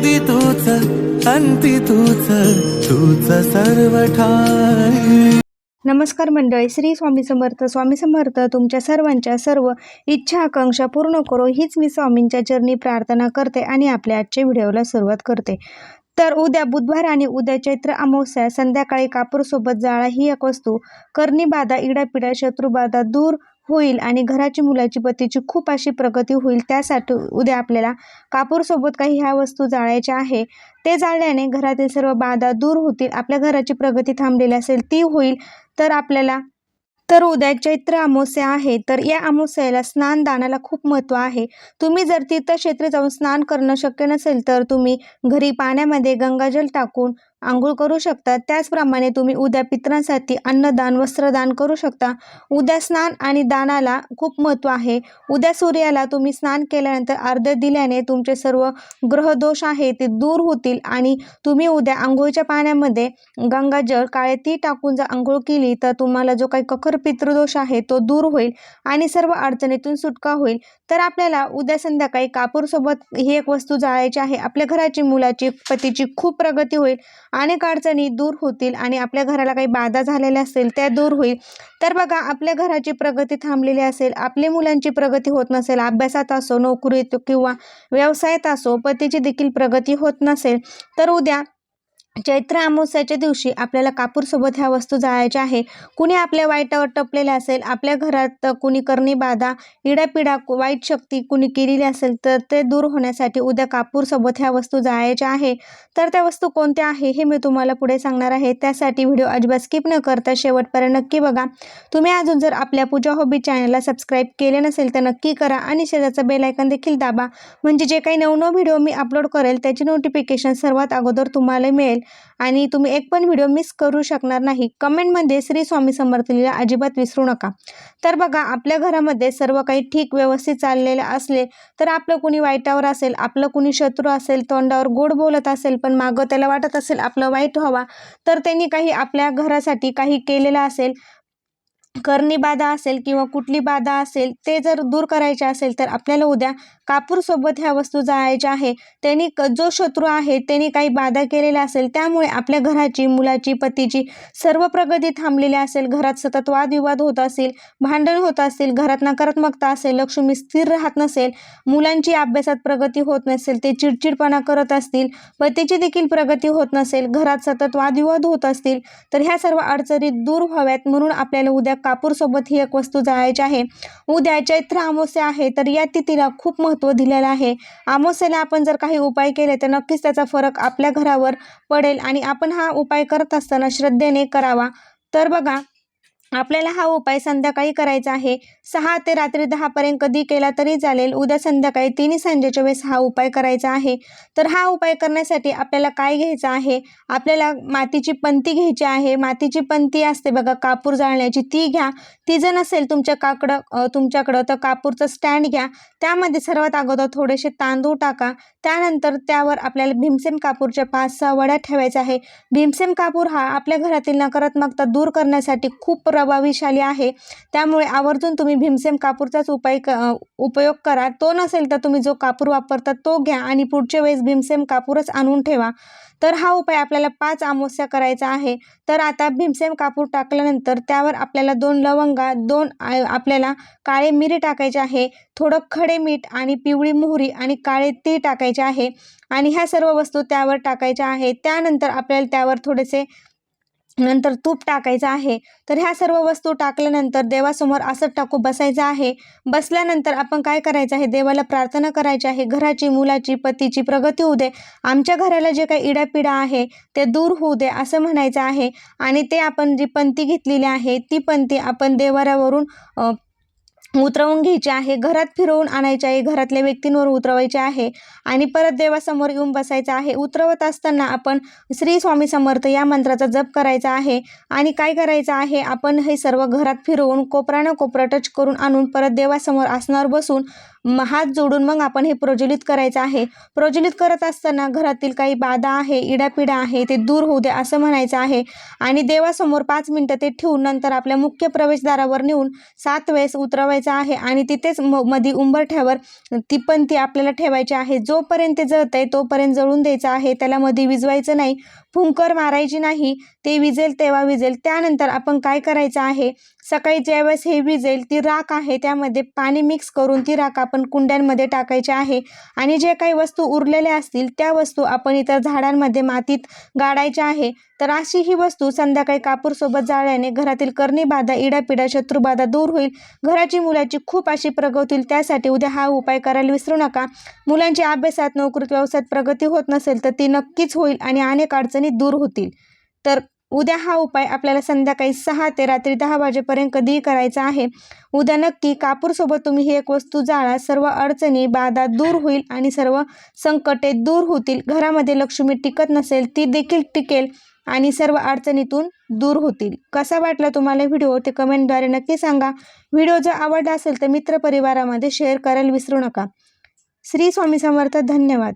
आधी तूच अंती तूच तूच सर्व ठाई नमस्कार मंडळी श्री स्वामी समर्थ. स्वामी समर्थ तुमच्या सर्वांच्या सर्व इच्छा आकांक्षा पूर्ण करो. हीच मी स्वामींच्या चरणी प्रार्थना करते आणि आपल्या आजच्या व्हिडिओला सुरुवात करते. तर उद्या बुधवार आणि उद्या चैत्र अमावस्या संध्याकाळी कापूरसोबत जाळा ही एक वस्तू. कर्णीबाधा इडापिडा शत्रुबाधा दूर होईल आणि घराची मुलाची पतीची खूप अशी प्रगती होईल त्यासाठी उद्या आपल्याला कापूरसोबत काही ह्या वस्तू जाळायच्या आहे. ते जाळल्याने घरातील सर्व बाधा दूर होतील आपल्या घराची प्रगती थांबलेली असेल ती होईल. तर आपल्याला तर उद्या चैत्र अमावस्या आहे तर या अमावस्याला स्नान दानाला खूप महत्त्व आहे. तुम्ही जर तीर्थक्षेत्र जाऊन स्नान करणं शक्य नसेल तर तुम्ही घरी पाण्यामध्ये गंगाजल टाकून आंघोळ करू शकता. त्याचप्रमाणे तुम्ही उद्या पितरांसाठी अन्नदान वस्त्रदान करू शकता. उद्या स्नान आणि दानाला खूप महत्त्व आहे. उद्या सूर्याला तुम्ही स्नान केल्यानंतर अर्ध्य दिल्याने तुमचे सर्व ग्रहदोष आहे ते दूर होतील आणि तुम्ही उद्या आंघोळीच्या पाण्यामध्ये गंगाजळ काळे ती टाकून जर आंघोळ केली तर तुम्हाला जो काही कखर पितृदोष आहे तो दूर होईल आणि सर्व अडचणीतून सुटका होईल. तर आपल्याला उद्या संध्याकाळी कापूरसोबत ही एक वस्तू जाळायची आहे. आपल्या घराची मुलाची पतीची खूप प्रगती होईल. अनेक अडचणी दूर होतील आणि आपल्या घराला काही बाधा झालेल्या असेल त्या दूर होईल. तर बघा आपल्या घराची प्रगती थांबलेली असेल आपल्या मुलांची प्रगती होत नसेल अभ्यासात असो नोकरीत किंवा व्यवसायात असो पतीची देखील प्रगती होत नसेल तर उद्या चैत्र अमावस्याच्या दिवशी आपल्याला कापूरसोबत ह्या वस्तू जाळायच्या आहे. कुणी आपल्या वाईटावर टपलेले असेल आपल्या घरात कुणी करणी बाधा इडापिडा वाईट शक्ती कुणी केलेली असेल तर ते दूर होण्यासाठी उद्या कापूरसोबत ह्या वस्तू जाळायच्या आहे. तर त्या वस्तू कोणत्या आहे हे मी तुम्हाला पुढे सांगणार आहे. त्यासाठी व्हिडिओ अजिबात स्किप न करता शेवटपर्यंत नक्की बघा. तुम्ही अजून जर आपल्या पूजा हॉबी चॅनलला सबस्क्राईब केले नसेल तर नक्की करा आणि शेजारचा बेलायकन देखील दाबा. म्हणजे जे काही नवनव व्हिडिओ मी अपलोड करेल त्याची नोटिफिकेशन सर्वात अगोदर तुम्हाला मिळेल. आणि तुम्ही एक पण व्हिडिओ मिस करू शकणार नाही. कमेंटमध्ये श्री स्वामी समर्थ लिहिला अजिबात विसरू नका. तर बघा आपल्या घरामध्ये सर्व काही ठीक व्यवस्थित चाललेलं असले तर आपलं कुणी वाईटावर असेल आपलं कुणी शत्रू असेल तोंडावर गोड बोलत असेल पण मागं त्याला वाटत असेल आपलं वाईट व्हावा तर त्यांनी काही आपल्या घरासाठी काही केलेलं असेल करणी बाधा असेल किंवा कुठली बाधा असेल ते जर दूर करायचे असेल तर आपल्याला उद्या कापूरसोबत ह्या वस्तू जाळायच्या आहे. त्यांनी क जो शत्रू आहे त्यांनी काही बाधा केलेल्या असेल त्यामुळे आपल्या घराची मुलाची पतीची सर्व प्रगती थांबलेली असेल. घरात सतत वादविवाद होत असेल भांडण होत असेल घरात नकारात्मकता असेल लक्ष्मी स्थिर राहत नसेल मुलांची अभ्यासात प्रगती होत नसेल ते चिडचिडपणा करत असतील पतीची देखील प्रगती होत नसेल घरात सतत वादविवाद होत असतील तर ह्या सर्व अडचणी दूर व्हाव्यात म्हणून आपल्याला उद्या कापूरसोबत ही एक वस्तू जाळायची आहे. उद्या चैत्र अमावस्या आहे तर या तिथीला खूप महत्त्व दिलेलं आहे. अमावस्याला आपण जर काही उपाय केले तर नक्कीच त्याचा फरक आपल्या घरावर पडेल आणि आपण हा उपाय करत असताना श्रद्धेने करावा. तर बघा आपल्याला हा उपाय संध्याकाळी करायचा आहे. सहा ते रात्री दहापर्यंत कधी केला तरी चालेल. उद्या संध्याकाळी तिन्ही संजेच्या वेळेस हा उपाय करायचा आहे. तर हा उपाय करण्यासाठी आपल्याला काय घ्यायचं आहे? आपल्याला मातीची पंती घ्यायची आहे. मातीची पंती असते बघा कापूर जाळण्याची ती घ्या. ती जर नसेल तुमच्या काकडं तुमच्याकडं तर कापूरचं स्टँड घ्या. त्यामध्ये सर्वात अगोदर थोडेसे तांदूळ टाका. त्यानंतर त्यावर आपल्याला भीमसेन कापूरच्या पाच सहा वड्या ठेवायच्या आहे. भीमसेन कापूर हा आपल्या घरातील नकारात्मकता दूर करण्यासाठी खूप प्रभावीशाली आहे. त्यामुळे आवर्जून तुम्ही भीमसेम कापूरचाच उपाय क उपयोग करा. तो नसेल तर तुम्ही जो कापूर वापरता तो घ्या आणि पुढच्या वेळेस भीमसेम कापूरच आणून ठेवा. तर हा उपाय आपल्याला पाच अमावस्या करायचा आहे. तर आता भीमसेम कापूर टाकल्यानंतर त्यावर आपल्याला दोन लवंगा दोन आपल्याला काळे मिरी टाकायचे आहे. थोडं खडे मीठ आणि पिवळी मोहरी आणि काळे तीळ टाकायचे आहे. आणि ह्या सर्व वस्तू त्यावर टाकायच्या आहे त्यानंतर आपल्याला त्यावर थोडेसे नंतर तूप टाकायचं आहे. तर ह्या सर्व वस्तू टाकल्यानंतर देवासमोर असं टाकू बसायचं आहे. बसल्यानंतर आपण काय करायचं आहे? देवाला प्रार्थना करायची आहे. घराची मुलाची पतीची प्रगती होऊ दे. आमच्या घराला जे काही इडापिडा आहे ते दूर होऊ दे असं म्हणायचं आहे. आणि ते आपण जी पंती घेतलेली आहे ती पंती आपण देवाऱ्यावरून उतरवून घ्यायची आहे. घरात फिरवून आणायची आहे. घरातल्या व्यक्तींवर उतरवायचे आहे आणि परत देवासमोर येऊन बसायचं आहे. उतरवत असताना आपण श्री स्वामी समर्थ या मंत्राचा जप करायचा आहे आणि काय करायचं आहे? आपण हे सर्व घरात फिरवून कोपरानं कोपरा टच करून आणून परत देवासमोर आसनावर बसून हात जोडून मग आपण हे प्रज्वलित करायचं आहे. प्रज्वलित करत असताना घरातील काही बाधा आहे इडापिडा आहे ते दूर होऊ दे असं म्हणायचं आहे आणि देवासमोर पाच मिनटं ते ठेवून नंतर आपल्या मुख्य प्रवेशद्वारावर नेऊन सात वेळेस उतरवायचं ठेवायचा आहे आणि तिथेच म मधी उंबरठ्यावर ती पण ती आपल्याला ठेवायची आहे. जोपर्यंत ते जळत आहे तोपर्यंत जळून द्यायचं आहे. त्याला मध्ये विजवायचं नाही. फुंकर मारायची नाही ते विजेल तेव्हा विजेल. त्यानंतर आपण काय करायचं आहे? सकाळी ज्यावेळेस हे विजेल ती राख आहे त्यामध्ये पाणी मिक्स करून ती राख आपण कुंड्यांमध्ये टाकायची आहे. आणि जे काही वस्तू उरलेल्या असतील त्या वस्तू आपण इतर झाडांमध्ये मातीत गाडायच्या आहे. तर अशी ही वस्तू संध्याकाळी कापूरसोबत जाळल्याने घरातील कर्णीबाधा इडापिडा शत्रुबाधा दूर होईल. घराची मुलाची खूप अशी प्रगती त्यासाठी उद्या हा उपाय करायला विसरू नका. मुलांची अभ्यासात नोकरीत व्यवसायात प्रगती होत नसेल तर ती नक्कीच होईल आणि अनेक अडचणी दूर होतील. तर उद्या हा उपाय आपल्याला संध्याकाळी सहा ते रात्री दहा वाजेपर्यंत कधीही करायचा आहे. उद्या नक्की कापूरसोबत तुम्ही ही एक वस्तू जाळा. सर्व अडचणी बाधा दूर होईल आणि सर्व संकटे दूर होतील. घरामध्ये लक्ष्मी टिकत नसेल ती देखील टिकेल आणि सर्व अडचणीतून दूर होतील. कसा वाटला तुम्हाला व्हिडिओ? ते कमेंटद्वारे नक्की सांगा. व्हिडिओ जर आवडला असेल तर मित्रपरिवारामध्ये शेअर करायला विसरू नका. श्री स्वामी समर्थ. धन्यवाद.